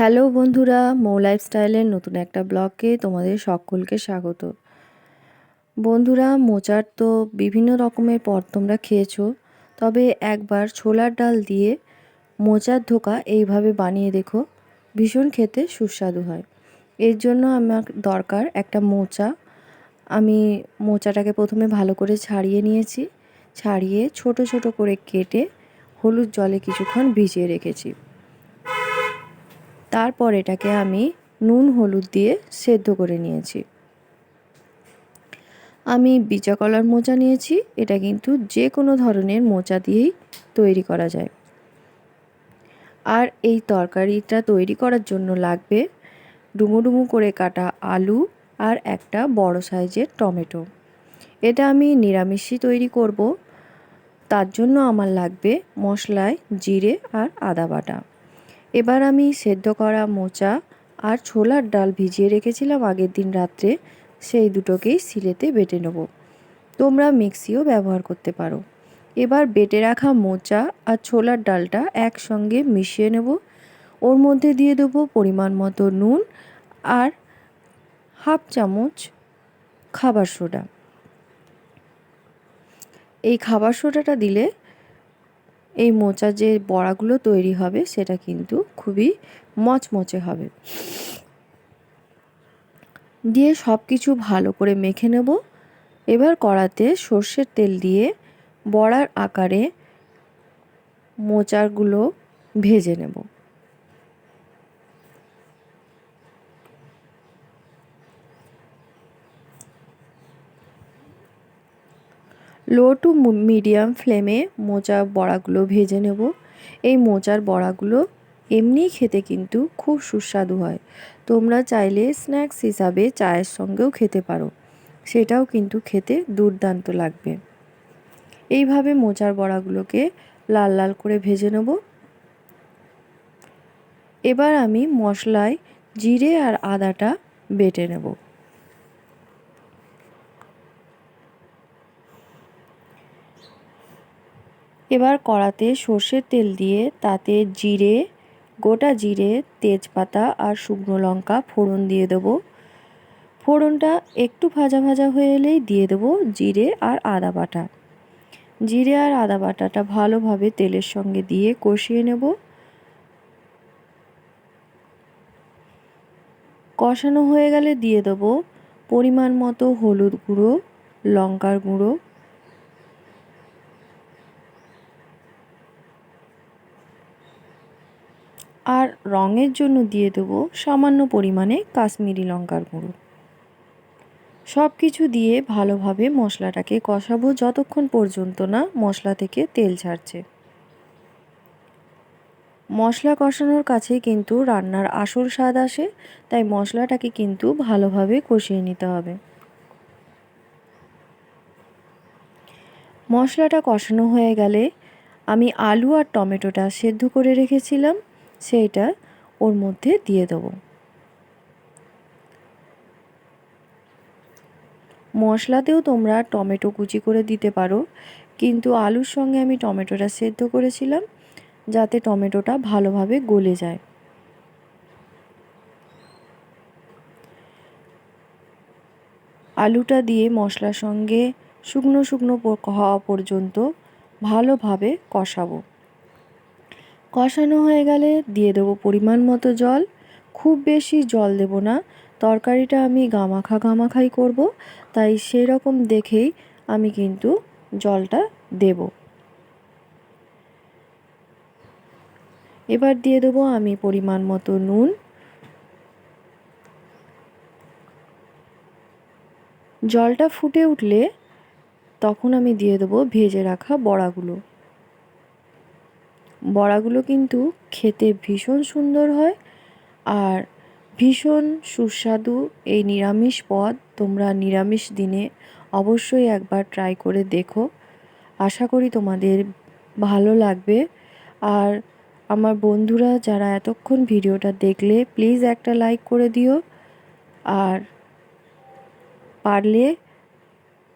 Hello বন্ধুরা, মৌ লাইফস্টাইলের নতুন একটা ব্লগে তোমাদের সকলকে স্বাগত। বন্ধুরা, মোচার তো বিভিন্ন রকমের পদ তোমরা খেয়েছো, তবে একবার ছোলার ডাল দিয়ে মোচার ধোকা এইভাবে বানিয়ে দেখো, ভীষণ খেতে সুস্বাদু হয়। এর জন্য আমার দরকার একটা মোচা। আমি মোচাটাকে প্রথমে ভালো করে ছাড়িয়ে নিয়েছি, ছাড়িয়ে ছোট ছোট করে কেটে হলুদ জলে কিছুক্ষণ ভিজিয়ে রেখেছি। তারপর এটাকে আমি নুন, হলুদ দিয়ে সেদ্ধ করে নিয়েছি। আমি বিচা কলার মোচা নিয়েছি, এটা কিন্তু যে কোনো ধরনের মোচা দিয়েই তৈরি করা যায়। আর এই তরকারিটা তৈরি করার জন্য লাগবে ডুমো ডুমো করে কাটা আলু আর একটা বড় সাইজের টমেটো। এটা আমি নিরামিষই তৈরি করব, তার জন্য আমার লাগবে মশলায় জিরে আর আদা বাটা। এবার আমি সেদ্ধ করা মোচা আর ছোলার ডাল ভিজিয়ে রেখেছিলাম আগের দিন রাত্রে। সেই দুটোকেই সিলেতে বেটে নেব। তোমরা মিক্সিও ব্যবহার করতে পারো। এবার বেটে রাখা মোচা আর ছোলার ডালটা একসঙ্গে মিশিয়ে নেব। ওর মধ্যে দিয়ে দেবো পরিমাণ মতো নুন আর হাফ চামচ খাবার সোডা। এই খাবার সোডাটা দিলে এই মোচা যে বড়াগুলো তৈরি হবে, সেটা কিন্তু খুবই মচমচে হবে। দিয়ে সব কিছু ভালো করে মেখে নেব। এবার কড়াতে সর্ষের তেল দিয়ে বড়ার আকারে মোচারগুলো ভেজে নেব। লো টু মিডিয়াম ফ্লেমে মোচা বড়াগুলো ভেজে নেব। এই মোচার বড়াগুলো এমনি খেতে কিন্তু খুব সুস্বাদু হয়। তোমরা চাইলে স্ন্যাক্স হিসাবে চায়ের সঙ্গেও খেতে পারো। সেটাও কিন্তু খেতে দুর্দান্ত লাগবে। এইভাবে মোচার বড়াগুলোকে লাল লাল করে ভেজে নেব। এবার আমি মশলায় জিরে আর আদাটা বেটে নেব। এবার কড়াতে সর্ষের তেল দিয়ে তাতে জিরে, গোটা জিরে, তেজপাতা আর শুকনো লঙ্কা ফোড়ন দিয়ে দেবো। ফোড়নটা একটু ভাজা ভাজা হয়ে এলেই দিয়ে দেবো জিরে আর আদা বাটা। জিরে আর আদা বাটাটা ভালোভাবে তেলের সঙ্গে দিয়ে কষিয়ে নেব। কষানো হয়ে গেলে দিয়ে দেবো পরিমাণ মতো হলুদ গুঁড়ো, লঙ্কার গুঁড়ো আর রঙের জন্য দিয়ে দেবো সামান্য পরিমাণে কাশ্মীরি লঙ্কার গুঁড়ো। সব কিছু দিয়ে ভালোভাবে মশলাটাকে কষাবো যতক্ষণ পর্যন্ত না মশলা থেকে তেল ছাড়ছে। মশলা কষানোর কাছে কিন্তু রান্নার আসল স্বাদ আসে, তাই মশলাটাকে কিন্তু ভালোভাবে কষিয়ে নিতে হবে। মশলাটা কষানো হয়ে গেলে আমি আলু আর টমেটোটা সেদ্ধ করে রেখেছিলাম। সেইটা ওর মধ্যে দিয়ে দেবো। মশলাতেও তোমরা টমেটো কুচি করে দিতে পারো, কিন্তু আলুর সঙ্গে আমি টমেটোটা সেদ্ধ করেছিলাম, যাতে টমেটোটা ভালোভাবে গলে যায়। আলুটা দিয়ে মশলার সঙ্গে শুকনো শুকনো হওয়া পর্যন্ত ভালোভাবে কষাবো। কষানো হয়ে গেলে দিয়ে দেবো পরিমাণ মতো জল। খুব বেশি জল দেব না। তরকারিটা আমি গামাখা গামাখাই করব, তাই সেই রকম দেখেই আমি কিন্তু জলটা দেব। এবার দিয়ে দেবো আমি পরিমাণ মতো নুন। জলটা ফুটে উঠলে তখন আমি দিয়ে দেবো ভেজে রাখা বড়াগুলো। বড়াগুলো কিন্তু খেতে ভীষণ সুন্দর হয় আর ভীষণ সুস্বাদু এই নিরামিষ পদ। তোমরা নিরামিষ দিনে অবশ্যই একবার ট্রাই করে দেখো। আশা করি তোমাদের ভালো লাগবে। আর আমার বন্ধুরা যারা এতক্ষণ ভিডিওটা দেখলে প্লিজ একটা লাইক করে দিও। আর পারলে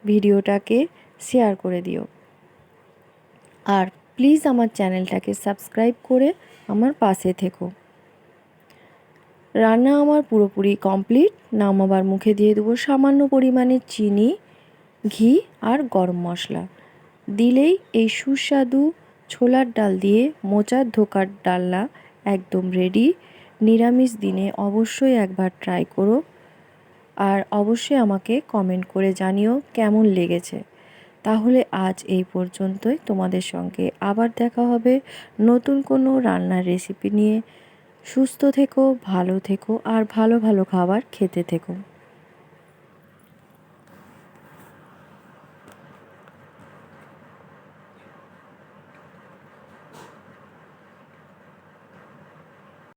ভিডিওটাকে শেয়ার করে দিও। আর প্লিজ আমার চ্যানেলটাকে সাবস্ক্রাইব করে আমার পাশে থেকো। রান্না আমার পুরোপুরি কমপ্লিট। নামাবার মুখে দিয়ে দেবো। সামান্য পরিমাণে চিনি, ঘি আর গরম মশলা। দিলেই এই সুস্বাদু ছোলার ডাল দিয়ে মোচার ধোকার ডালনা একদম রেডি নিরামিষ দিনে অবশ্যই একবার ট্রাই করো। আর অবশ্যই আমাকে কমেন্ট করে জানিও কেমন লেগেছে। তাহলে আজ এই পর্যন্তই। তোমাদের সঙ্গে আবার দেখা হবে নতুন কোনো রান্নার রেসিপি নিয়ে। সুস্থ থেকো, ভালো থেকো, আর ভালো ভালো খাবার খেতে থেকো।